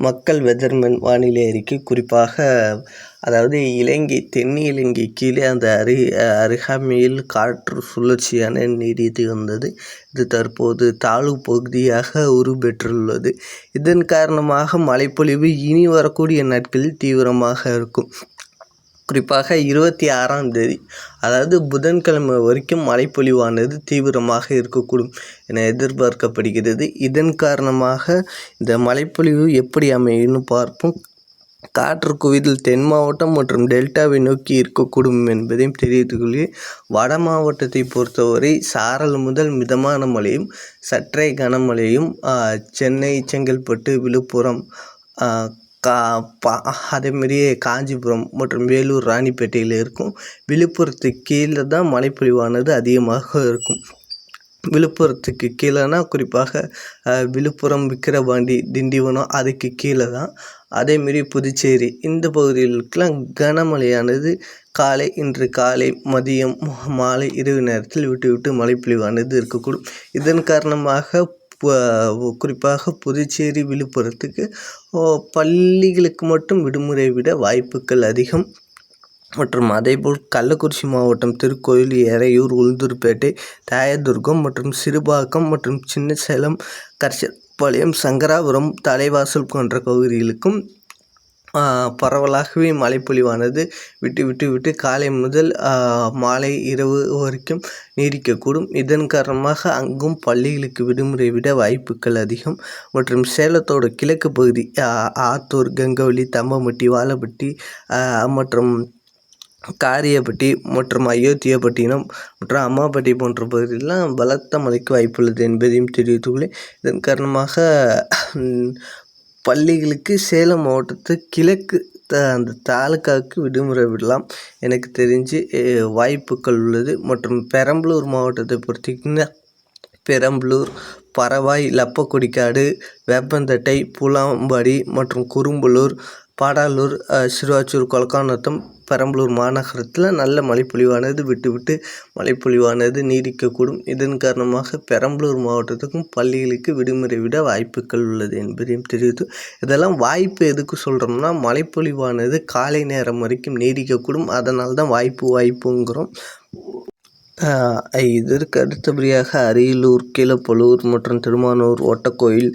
மக்கள் வெதர்மன் வானிலை அறிக்கை. குறிப்பாக அதாவது இலங்கை தென் இலங்கை கீழே அந்த அரு அருகாமையில் காற்று சுழற்சியான நீடித்து வந்தது. இது தற்போது தாழ்வு பகுதியாக உருப்பெற்றுள்ளது. இதன் காரணமாக மழைப்பொழிவு இனி வரக்கூடிய நாட்களில் தீவிரமாக இருக்கும். குறிப்பாக இருபத்தி ஆறாம் தேதி. அதாவது புதன்கிழமை வரைக்கும் மழைப்பொழிவானது தீவிரமாக இருக்கக்கூடும் என எதிர்பார்க்கப்படுகிறது. இதன் காரணமாக இந்த மழைப்பொழிவு எப்படி அமையும்னு பார்ப்போம். காற்று குவிதல் தென் மாவட்டம் மற்றும் டெல்டாவை நோக்கி இருக்கக்கூடும் என்பதையும் தெரிவித்துக் கொள்கிறேன் வட மாவட்டத்தை பொறுத்தவரை சாரல் முதல் மிதமான மழையும் சற்றே கனமழையும் சென்னை செங்கல்பட்டு விழுப்புரம் கா பா அதேமாரியே காஞ்சிபுரம் மற்றும் வேலூர் ராணிப்பேட்டையில் இருக்கும். விழுப்புரத்துக்கு கீழே தான் மழைப்பொழிவானது அதிகமாக இருக்கும். விழுப்புரத்துக்கு கீழேனா குறிப்பாக விழுப்புரம் விக்கிரவாண்டி திண்டிவனம் அதுக்கு கீழே தான். அதேமாரி புதுச்சேரி இந்த பகுதிகளுக்கெல்லாம் கனமழையானது காலை இன்று காலை மதியம் மாலை இரவு நேரத்தில் விட்டு விட்டு மழைப்பொழிவானது இருக்கக்கூடும். இதன் காரணமாக குறிப்பாக புதுச்சேரி விழுப்புரத்துக்கு பள்ளிகளுக்கு மட்டும் விடுமுறை விட வாய்ப்புகள் அதிகம். மற்றும் அதேபோல் கள்ளக்குறிச்சி மாவட்டம் திருக்கோயில் எறையூர் உளுந்தூர்பேட்டை தாயதுர்கம் மற்றும் சிறுபாக்கம் மற்றும் சின்ன சேலம் கரிசப்பாளையம் சங்கராபுரம் தலைவாசல் போன்ற பகுதிகளுக்கும் பரவலாகவே மழைப்பொழிவானது விட்டு விட்டு விட்டு காலை முதல் மாலை இரவு வரைக்கும் நீடிக்கக்கூடும். இதன் காரணமாக அங்கும் பள்ளிகளுக்கு விடுமுறை விட வாய்ப்புகள் அதிகம். மற்றும் சேலத்தோட கிழக்கு பகுதி ஆத்தூர் கங்கவள்ளி தம்பம்பட்டி வாழப்பட்டி மற்றும் காரியப்பட்டி மற்றும் அயோத்தியாப்பட்டினம் மற்றும் அம்மாப்பட்டி போன்ற பகுதிகளெலாம் பலத்த மழைக்கு வாய்ப்புள்ளது என்பதையும் தெரிவித்துள்ளேன் இதன் காரணமாக பள்ளிகளுக்கு சேலம் மாவட்டத்து கிழக்கு த அந்த தாலுக்காவுக்கு விடுமுறை விடலாம். எனக்கு தெரிஞ்சு வாய்ப்புகள் உள்ளது. மற்றும் பெரம்பலூர் மாவட்டத்தை பொறுத்திங்கன்னா பெரம்பலூர் பரவாய் லப்பக்குடிக்காடு வேப்பந்தட்டை பூலாம்பாடி மற்றும் குரும்பலூர் பாடாலூர் சிறுவாச்சூர் கொலக்காநத்தம் பெரம்பலூர் மாநகரத்தில் நல்ல மழைப்பொழிவானது விட்டு விட்டு மழைப்பொழிவானது நீடிக்கக்கூடும். இதன் காரணமாக பெரம்பலூர் மாவட்டத்துக்கும் பள்ளிகளுக்கு விடுமுறை விட வாய்ப்புகள் உள்ளது என்பதையும் தெரிவித்து இதெல்லாம் வாய்ப்பு எதுக்கு சொல்கிறோம்னா மழைப்பொழிவானது காலை நேரம் வரைக்கும் நீடிக்கக்கூடும். அதனால் தான் வாய்ப்பு வாய்ப்புங்கிறோம். இதற்கு அடுத்தபடியாக அரியலூர் கீழப்பழுவூர் மற்றும் திருமானூர் ஒட்டக்கோயில்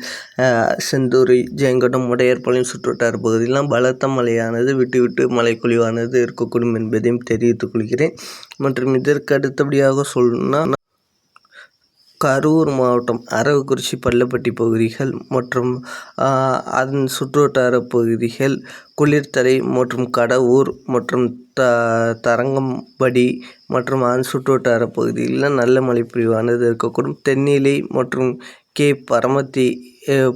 செந்தூரி ஜெயங்கொண்டம் உடையார்பாளையம் சுற்றுவட்டார பகுதியெல்லாம் பலத்த மழையானது விட்டு விட்டு மழை பொழிவானது இருக்கக்கூடும் என்பதையும் தெரிவித்துக் கொள்கிறேன். மற்றும் இதற்கு அடுத்தபடியாக சொல்லணும்னா கரூர் மாவட்டம் அரவக்குறிச்சி பள்ளப்பட்டி பகுதிகள் மற்றும் அதன் சுற்றுவட்டார பகுதிகள் குளிர்தலை மற்றும் கடவூர் மற்றும் த தரங்கம்படி மற்றும் அதன் சுற்றுவட்டார பகுதிகளில் நல்ல மழைப்பொழிவானது இருக்கக்கூடும். தென்னிலை மற்றும் கே. பரமத்தி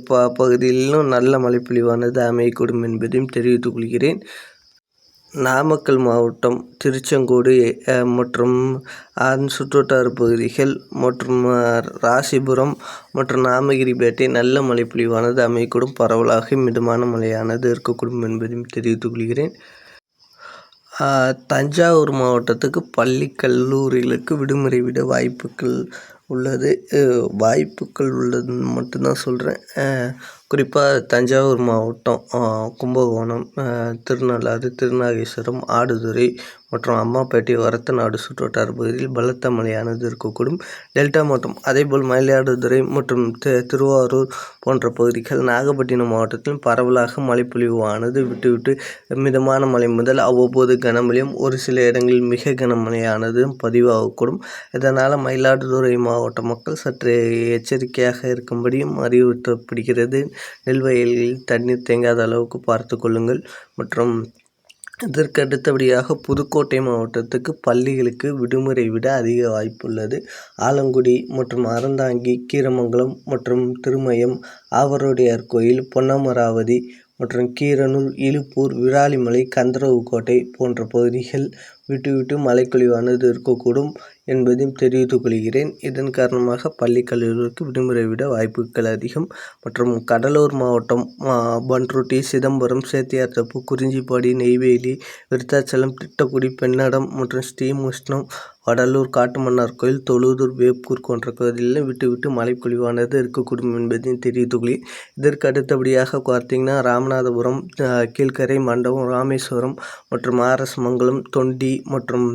ப பகுதிகளிலும் நல்ல மழைப்பொழிவானது அமையக்கூடும் என்பதையும் தெரிவித்துக் கொள்கிறேன். நாமக்கல் மாவட்டம் திருச்செங்கோடு மற்றும் அதன் சுற்றுவட்டார பகுதிகள் மற்றும் ராசிபுரம் மற்றும் நாமகிரிப்பேட்டை நல்ல மழைப்பொழிவானது அமையக்கூடும். பரவலாக மிதமான மழையானது இருக்கக்கூடும் என்பதையும் தெரிவித்துக் கொள்கிறேன். தஞ்சாவூர் மாவட்டத்துக்கு பள்ளி கல்லூரிகளுக்கு விடுமுறை விட வாய்ப்புகள் உள்ளது. வாய்ப்புகள் உள்ளதுன்னு மட்டும்தான் சொல்கிறேன் குறிப்பாக தஞ்சாவூர் மாவட்டம் கும்பகோணம் திருநள்ளாறு திருநாகேஸ்வரம் ஆடுதுறை மற்றும் அம்மாப்பேட்டை வரத்தநாடு சுற்றுவட்டார பகுதியில் பலத்த மழையானது இருக்கக்கூடும். டெல்டா மாவட்டம் அதேபோல் மயிலாடுதுறை மற்றும் திருவாரூர் போன்ற பகுதிகள் நாகப்பட்டினம் மாவட்டத்திலும் பரவலாக மழைப்பொழிவானது விட்டுவிட்டு மிதமான மழை முதல் அவ்வப்போது கனமழையும் ஒரு சில இடங்களில் மிக கனமழையானதும் பதிவாகக்கூடும். இதனால் மயிலாடுதுறை மாவட்ட மக்கள் சற்று எச்சரிக்கையாக இருக்கும்படியும் அறிவுறுத்தப்படுகிறது. நெல் வயல்களில் தண்ணீர் தேங்காத அளவுக்கு பார்த்து கொள்ளுங்கள். மற்றும் இதற்கு அடுத்தபடியாக புதுக்கோட்டை மாவட்டத்துக்கு பள்ளிகளுக்கு விடுமுறை விட அதிக வாய்ப்புள்ளது. ஆலங்குடி மற்றும் அறந்தாங்கி கீரமங்கலம் மற்றும் திருமயம் ஆவரோடையார் கோயில் பொன்னமராவதி மற்றும் கீரனூர் இழுப்பூர் விராலிமலை கந்தரவுக்கோட்டை போன்ற பகுதிகள் விட்டு விட்டு மழைப்பொழிவானது இருக்கக்கூடும். என்பதையும் தெரிவித்துக் கொள்கிறேன். இதன் காரணமாக பள்ளி கல்லூரிகளுக்கு விடுமுறை விட வாய்ப்புகள் அதிகம். மற்றும் கடலூர் மாவட்டம் பன்ருட்டி சிதம்பரம் சேத்தியாத்தப்பு குறிஞ்சிப்பாடி நெய்வேலி விருத்தாச்சலம் திட்டக்குடி பெண்ணடம் மற்றும் ஸ்ரீமுஷ்ணம் வடலூர் காட்டுமன்னார் கோயில் தொழுதூர் வேப்பூர் போன்ற பகுதிகளில் விட்டு விட்டு மழைப்பொழிவானது இருக்கக்கூடும் என்பதையும் தெரிவித்து கொள்கிறேன். இதற்கு அடுத்தபடியாக பார்த்தீங்கன்னா ராமநாதபுரம் கீழ்கரை மண்டபம் ராமேஸ்வரம் மற்றும் ஆர்எஸ் மங்கலம் தொண்டி மற்றும்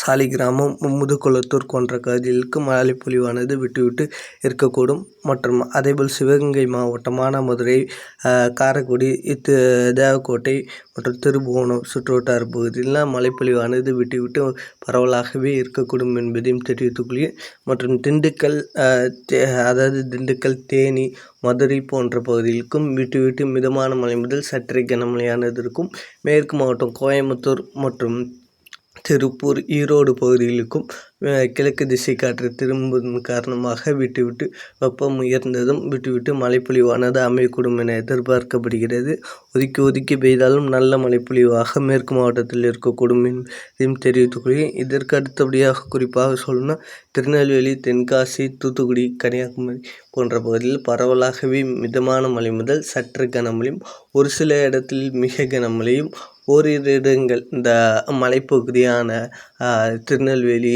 சாலிகிராமம் முதுகுளத்தூர் போன்ற பகுதிகளுக்கு மழை பொழிவானது விட்டுவிட்டு இருக்கக்கூடும். மற்றும் அதேபோல் சிவகங்கை மாவட்டமான மதுரை காரைக்குடி இது தேவக்கோட்டை மற்றும் திருபுவனம் சுற்றுவட்டார பகுதியிலாம் மழைப்பொழிவானது விட்டு விட்டு பரவலாகவே இருக்கக்கூடும் என்பதையும் தெரிவித்துக் மற்றும் திண்டுக்கல் அதாவது திண்டுக்கல் தேனி மதுரை போன்ற பகுதிகளுக்கும் விட்டு விட்டு மிதமான மழை முதல் சற்றே கனமழையானது இருக்கும். மேற்கு மாவட்டம் கோயம்புத்தூர் மற்றும் திருப்பூர் ஈரோடு பகுதிகளுக்கும் கிழக்கு திசை காற்று திரும்பும் காரணமாக விட்டு விட்டு வெப்பம் உயர்ந்ததும் விட்டு விட்டு மழைப்பொழிவானது அமையக்கூடும் என எதிர்பார்க்கப்படுகிறது. ஒதுக்கி ஒதுக்கி பெய்தாலும் நல்ல மழைப்பொழிவாக மேற்கு மாவட்டத்தில் இருக்கக்கூடும் என்பதையும் தெரிவித்துக்கொள்கிறேன். இதற்கு அடுத்தபடியாக குறிப்பாக சொல்லணும்னா திருநெல்வேலி தென்காசி தூத்துக்குடி கன்னியாகுமரி போன்ற பகுதியில் பரவலாகவே மிதமான மழை முதல் சற்று கனமழையும் ஒரு சில இடத்தில் மிக கனமழையும் ஓரிரு இடங்கள் இந்த மலைப்பகுதியான திருநெல்வேலி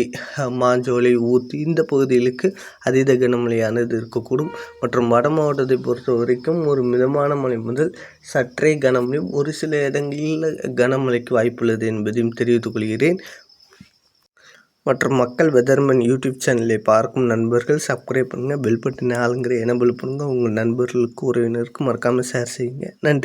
மாஞ்சோலை ஊட்டி இந்த பகுதிகளுக்கு அதீத கனமழையானது இருக்கக்கூடும். மற்றும் வட மாவட்டத்தை பொறுத்த வரைக்கும் ஒரு மிதமான மழை முதல் சற்றே கனமழையும் ஒரு சில இடங்களில் கனமழைக்கு வாய்ப்புள்ளது என்பதையும் தெரிவித்துக் கொள்கிறேன். மற்றும் மக்கள் வெதர்மன் யூடியூப் சேனலை பார்க்கும் நண்பர்கள் சப்ஸ்கிரைப் பண்ணுங்கள் பெல் பட்டினை ஆளுங்கிற எனபிள் பண்ணுங்கள் உங்கள் நண்பர்களுக்கு உறவினருக்கு மறக்காமல் ஷேர் செய்யுங்க. நன்றி.